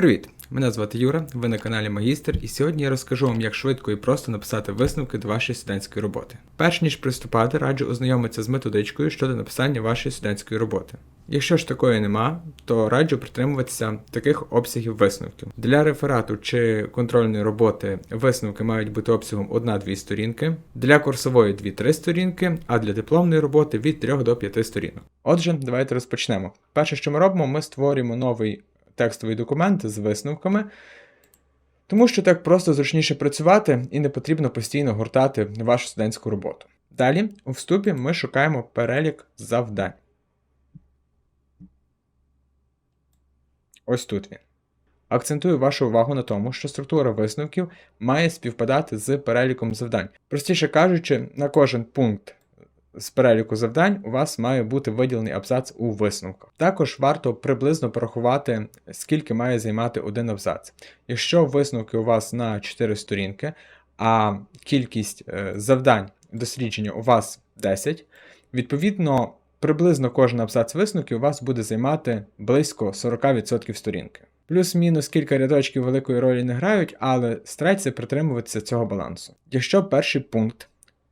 Привіт! Мене звати Юра, ви на каналі Магістр, і сьогодні я розкажу вам, як швидко і просто написати висновки до вашої студентської роботи. Перш ніж приступати, раджу ознайомитися з методичкою щодо написання вашої студентської роботи. Якщо ж такої нема, то раджу притримуватися таких обсягів висновків. Для реферату чи контрольної роботи висновки мають бути обсягом 1-2 сторінки, для курсової 2-3 сторінки, а для дипломної роботи від 3 до 5 сторінок. Отже, давайте розпочнемо. Перше, що ми робимо, ми створюємо новий текстовий документ з висновками, тому що так просто зручніше працювати і не потрібно постійно гортати вашу студентську роботу. Далі, у вступі, ми шукаємо перелік завдань. Ось тут він. Акцентую вашу увагу на тому, що структура висновків має співпадати з переліком завдань. Простіше кажучи, на кожен пункт з переліку завдань у вас має бути виділений абзац у висновках. Також варто приблизно порахувати, скільки має займати один абзац. Якщо висновки у вас на 4 сторінки, а кількість е, завдань дослідження у вас 10, відповідно, приблизно кожен абзац висновків у вас буде займати близько 40% сторінки. Плюс-мінус кілька рядочків великої ролі не грають, але старайтеся притримуватися цього балансу. Якщо перший пункт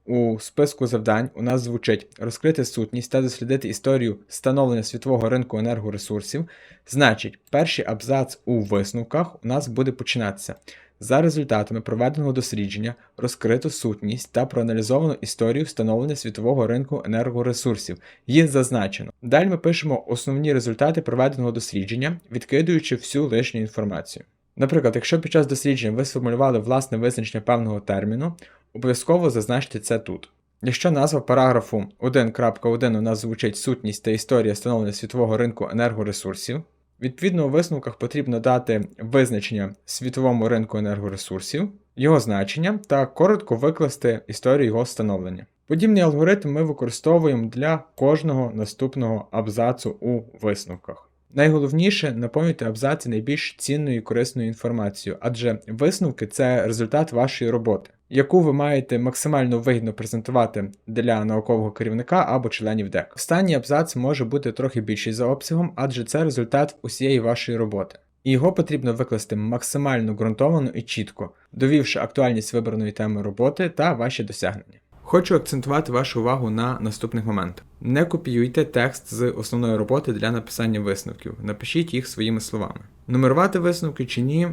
у списку завдань у нас звучить розкрити сутність та дослідити історію становлення світового ринку енергоресурсів. Значить, перший абзац у висновках у нас буде починатися. За результатами проведеного дослідження розкрито сутність та проаналізовано історію встановлення світового ринку енергоресурсів. Їх зазначено. Далі ми пишемо основні результати проведеного дослідження, відкидуючи всю лишню інформацію. Наприклад, якщо під час дослідження ви сформулювали власне визначення певного терміну, обов'язково зазначте це тут. Якщо назва параграфу 1.1 у нас звучить сутність та історія становлення світового ринку енергоресурсів, відповідно у висновках потрібно дати визначення світовому ринку енергоресурсів, його значення та коротко викласти історію його встановлення. Подібний алгоритм ми використовуємо для кожного наступного абзацу у висновках. Найголовніше наповнюйте абзаці найбільш цінною і корисною інформацією, адже висновки це результат вашої роботи, яку ви маєте максимально вигідно презентувати для наукового керівника або членів ДЕК. Останній абзац може бути трохи більший за обсягом, адже це результат усієї вашої роботи. І його потрібно викласти максимально ґрунтовано і чітко, довівши актуальність вибраної теми роботи та ваші досягнення. Хочу акцентувати вашу увагу на наступних моментах. Не копіюйте текст з основної роботи для написання висновків. Напишіть їх своїми словами. Нумерувати висновки чи ні,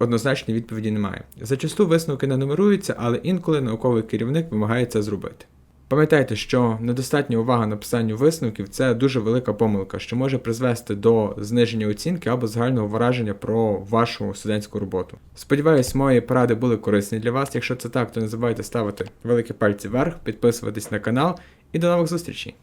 однозначної відповіді немає. Зачасту висновки не нумеруються, але інколи науковий керівник вимагає це зробити. Пам'ятайте, що недостатня увага написанню висновків це дуже велика помилка, що може призвести до зниження оцінки або загального враження про вашу студентську роботу. Сподіваюсь, мої поради були корисні для вас. Якщо це так, то не забувайте ставити великі пальці вверх, підписуватись на канал і до нових зустрічей!